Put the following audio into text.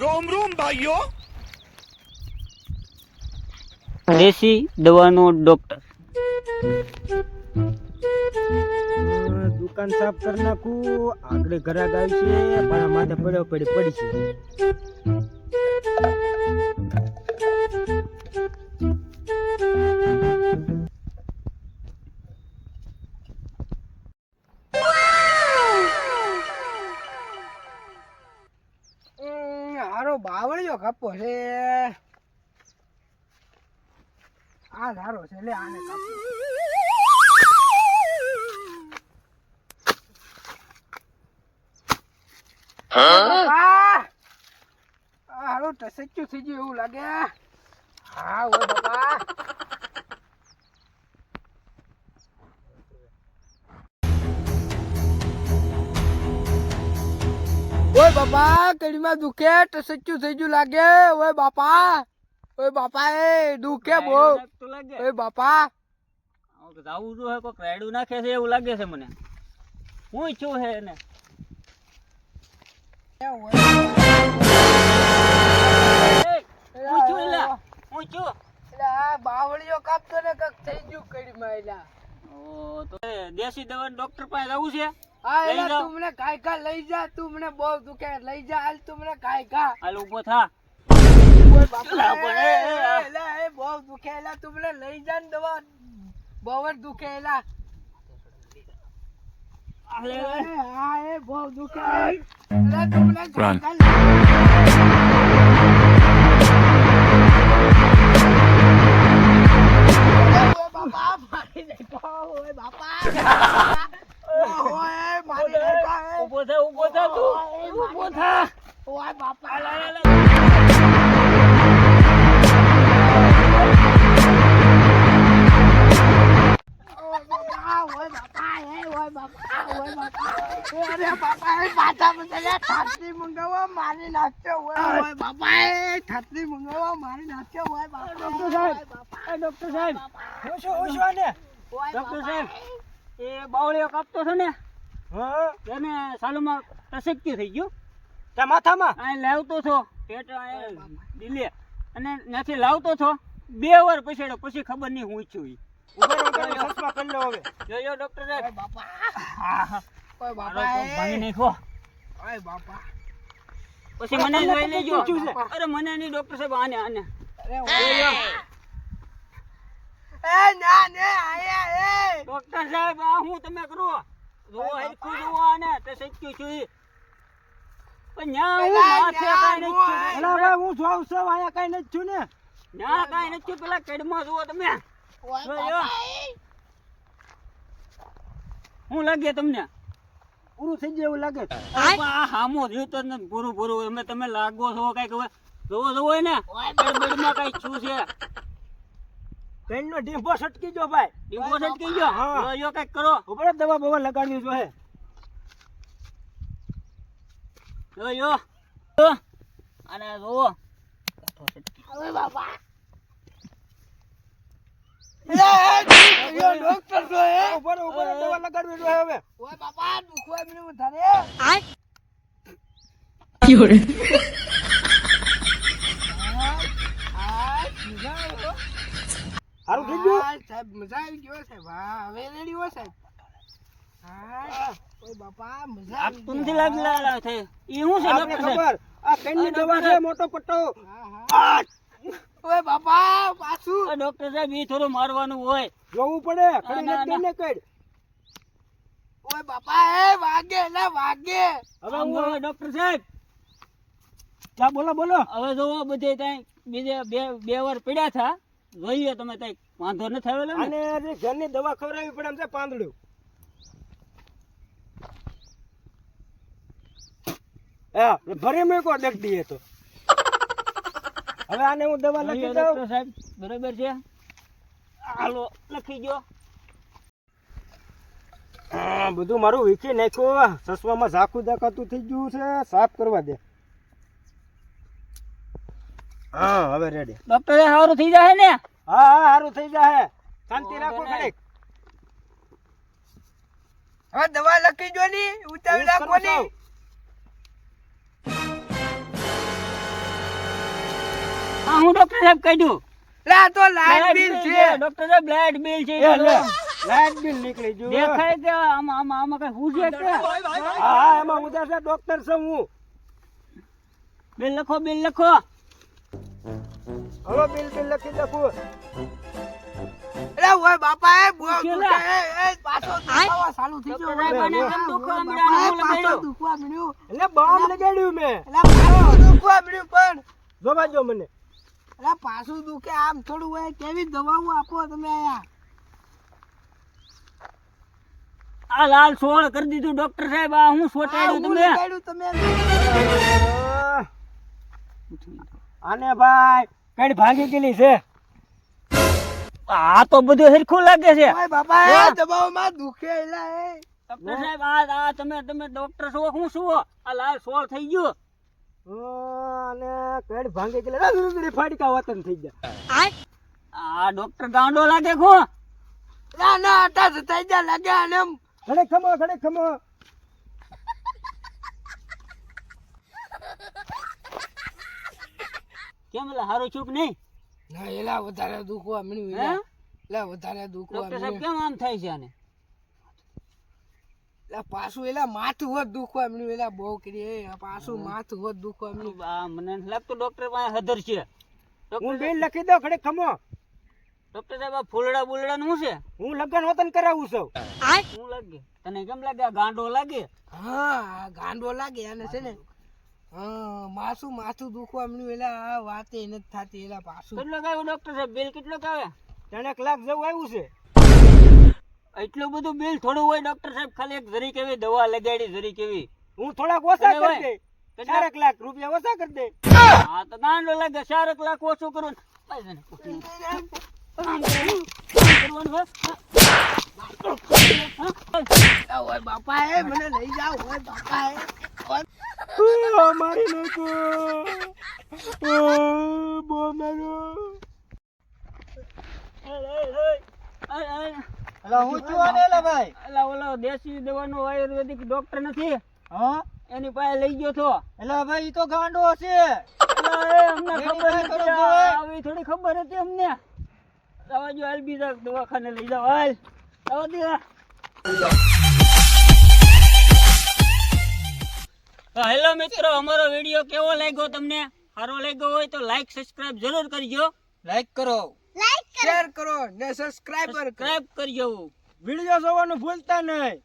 રોમ રોમ ભાઈઓ. દેશી દવાનો ડોક્ટર દુકાન સાફ કરી નાખું. આગળ ઘરાક આવી છે. પણ માથે પડ્યો પડી પડી છે. હારો બાવળિયો કાપો છે. આ ધારો છે, લે આને કાપો. હારું ટસચ્યું થઈ ગયું એવું લાગે. હા ઓય બાપા. ઓય બાપા કડીમાં દુખે ટસચ્યું થઈ ગયું લાગે. ઓય બાપા ઓય બાપા એ દુખે બહુ. ઓય બાપા. જાવું જો હે કોક રેડું નાખે છે એવું લાગે છે મને. હું ઈચ્છું હે એને. એ દવા ડોક્ટર પાસે જવું છે? હા જાઓ. તું મને કાય કા લઈ જા તું મને બહુ દુખે. લઈ જા હાલ તું મને કાય કા હાલ ઊભો થા. ઓય બાપા એલા, પણ એ, એ, આ. એલા બહુ દુખે. એલા તું મને લઈ જા ને દવા. બહુ જ દુખે એલા. હાલે, ઓય બાપા. ઓય મારી નાખ્યો ઊભો થા ઊભો થા તું ઊભો થા ઓય બાપા મંગાવવા મારી નાખ્યો ઓય બાપા એ છાતી મંગાવવા મારી નાખ્યો ઓય બાપા ડોક્ટર સાહેબ. ડોક્ટર સાહેબ શું આને. ઓય ડોક્ટર સાહેબ એ બાવળીઓ કાપતો છે ને? હા. એને સાલુમાં ટસક્યું થઈ ગયું. તા માથામાં? આ લાવતો છો પેટ દિલે અને ત્યાંથી લાવતો છો બે વાર પછાડ્યો પછી ખબર નહીં હું છું ઈ. ઊભો રહો તમે સસમા કરી લો હવે. જોયો ડોક્ટર સાહેબ. બાપા હા બાપા પગ ભાંગી ઓય બાપા પછી મને જોઈ લેજો? અરે મને નહીં ડોક્ટર સાહેબ આને આને. અરે એ ના ને આયા એ. ડોક્ટર સાહેબ આ હું તમે કરો? જો હરખું જુઓ આને તે સચ્યું છું. પણ ન્યા હું માથે કાઈ નથી. એલા ભાઈ હું જોઉં છું આયા કાઈ નથી છું ને. ના કાઈ નથી. પેલા કેડમાં જુઓ તમે. શું લાગે તમને? પૂરું થઈ જાય એવું લાગે. આ હામો જોતો તો પૂરું પૂરું અમે તમે લાગો છો કંઈક હવે. જોવો જોવો ને ગડબડમાં કઈ છું છે. પેન નો ડીંભો છટકી જો ભાઈ ડીંગો છટકી ગયો હા. યો કંઈક કરો ઉપર દવા બવા લગાડવી જોઈએ જોયો જો. અને જોવો ઓય બાપા યો ડોક્ટર જો એ ઉપર ઉપર દવા લગાડવી જોઈએ હવે ઓય બાપા દુખવા મને વધારે હા મજા આવ્યો સારું થઈ ગયું હા, સાહેબ મજા આવી ગયો સાહેબ. હા હવે રેડી હો સાહેબ. હા ઓય બાપા મજા આવી આપતું નથી લાલા થઈ ઈ શું છે આપણે ડોક્ટર સાહેબ? ખબર આ પેનની દવા છે મોટો પટ્ટો. હા હા. ઓય બાપા પાછું. આ ડોક્ટર સાહેબ ઈ થોડું મારવાનું હોય. જોવું પડે ખડી ના, કઈ ઓય બાપા એ વાગે ને વાગે. હવે હું ડોક્ટર સાહેબ. જા બોલો બોલો. હવે જોવો બધે ત્યાં બીજે બે બે વાર પડ્યા થા. જોઈએ તમે ત્યાં વાંધો ન થયેલો ને? આને આજે ઘરની દવા ખવડાવવી પડે એમ છે પાંદડું. હા ભરી મૂકો ડગડીએ તો. હવે આને હું દવા લખી દઉં. સાહેબ બરોબર છે? હાલો લખી ગયો બધું મારું વીખી નાખ્યું. સસવામાં ઝાખું ઝાકાતું થઈ ગયું છે સાફ કરવા દે. હા હવે રેડી ડોક્ટર સારું થઈ જશે ને? હા હા સારું થઈ જશે શાંતિ રાખો ઘડીક. હવે દવા લખી જો ની ઉતાવી રાખો ની. હા હું ડોક્ટર સાહેબ કહી લે આ તો લાઈટ બિલ છે. ડોક્ટર સાહેબ લાઈટ બિલ છે લાઈટ બિલ નીકળી જો દેખાય કે આમાં આમાં આમાં કઈ હું છે કે? હા હા એમાં ઉદાસ ડોક્ટર છું હું. બિલ લખો બિલ લખો. હવે બિલ બિલ લખી લખું. ઓય બાપા એ? દુખે એ એ પાછો દુખાવા ચાલુ થઈ ગયો. ડોક્ટર સાહેબ, આને દુખવા બાપા, પાછો દુખવા માંડ્યું. એટલે બામ લગાડ્યું મેં. એટલે પાછું દુખવા માંડ્યું પણ. જોવા મને. અરે પાછું દુખે આમ થોડું હોય કેવી દવાઓ આપો તમે આયા આ લાલ સોળ કરી દીધું ડોક્ટર સાહેબ આ હું સોટાડ્યું તમે. તમે આને ભાઈ કઈ ભાંગી ગયેલી છે. આ તો બધું સરખું લાગે છે. બાપા દબાવમાં દુખે ડોક્ટર સાહેબ આ આ તમે તમે ડોક્ટર છો હું શું આ લાલ સોળ થઈ ગયો. અને કઈ ભાંગી ગયેલી. ફાડકા વતન થઈ ગયા. આ ડોક્ટર ગાંડો લાગે ખો ના ના અટા થઈ ગયા લાગ્યા અને ખડે ખમો ખડે ખમો. કેમ એટલે હારું ચૂપ નહીં? ના એલા વધારે દુખવા મળ્યું હે? એલા વધારે દુખવા ડોક્ટર સાહેબ કેમ આમ થાય છે આને? પાછું એલા માથું હોત દુખવા મળ્યું એલા બહુ કરી પાછું માથું હોત દુખવા મળ્યું મને. લાગતું ડોક્ટર પાસે હદર છે. હું બિલ લખી દઉં ખડે ખમો. ડોક્ટર સાહેબ આ ફૂલડા બુલડા નું છે? હું લગ્ન વતન કરાવું છું. હું લાગે? તને કેમ લાગે? આ ગાંડો લાગે? હા ગાંડો લાગે અને છે ને. હા માથું માથું દુખવા મળ્યું એટલે આ વાતે નથી થતી એટલે પાછું. કેટલો આવ્યું ડોક્ટર સાહેબ? બિલ કેટલો આવે ત્રણેક લાખ જેવું આવ્યું છે. એટલું બધું બિલ થોડું હોય ડોક્ટર સાહેબ ખાલી એક જરી કેવી દવા લગાડી જરી કેવી હું થોડાક ઓછા કરી દે? ચારક લાખ રૂપિયા ઓછા કરી દે. હા તો ગાંડો લાગે ચાર લાખ ઓછું કરો. હા? હા? બાપા એ મને લઈ જાઓ. બાપા એ ઓય આહ, મારી નાખો આહ, બો મારો અરે, અરે. અલા હું છું આને લા ભાઈ અલા ઓલો દેશી દવાનો આયુર્વેદિક ડોક્ટર નથી હા એની પાસે લઈ ગયો છો એલા ભાઈ ઈ તો ગાંડો છે અલા, અમને ખબર નથી? આવી થોડી ખબર હતી અમને જો હાલ બીજા દવાખાને લઈ જાવ હાલ દે હેલો મિત્રો અમારો વીડિયો કેવો લાગ્યો તમને? સારો લાગ્યો હોય તો લાઈક સબસ્ક્રાઇબ જરૂર કરજો. લાઈક કરો. શેર કરો. ને સબસ્ક્રાઇબર કરો. સબસ્ક્રાઇબ કરજો. વીડિયો જોવાનું ભૂલતા નહીં.